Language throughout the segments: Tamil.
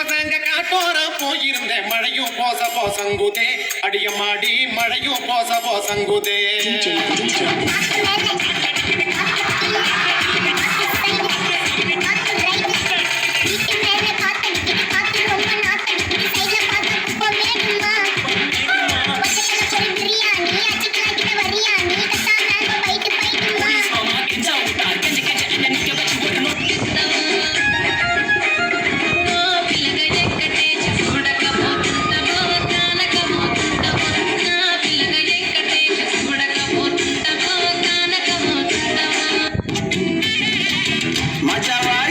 பசங்க காட்டோர போயிருந்தேன் மழையும் போச போசங்குதே. அடியமாடி மழையும் போச போசங்குதே.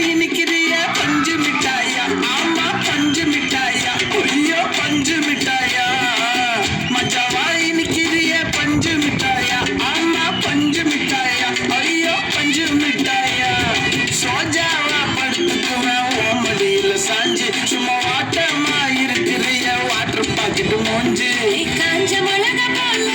மிட்டாய் நிக்கிறிய பஞ்சு மிட்டாயா? ஆமா பஞ்சு மிட்டாயா. ஐயோ பஞ்சு மிட்டாயா? மஜாவாய் நிக்கிறிய பஞ்சு மிட்டாயா? ஆமா பஞ்சு மிட்டாயா. ஐயோ பஞ்சு மிட்டாயா. சோஜாவா படுத்துக்குவேன் ஓமடியில சாஞ்சு. சும்மா வாட்டமா இருக்கிறிய வாட்டர் பாக்கெட் மூஞ்சு. காஞ்ச மிளகா போல.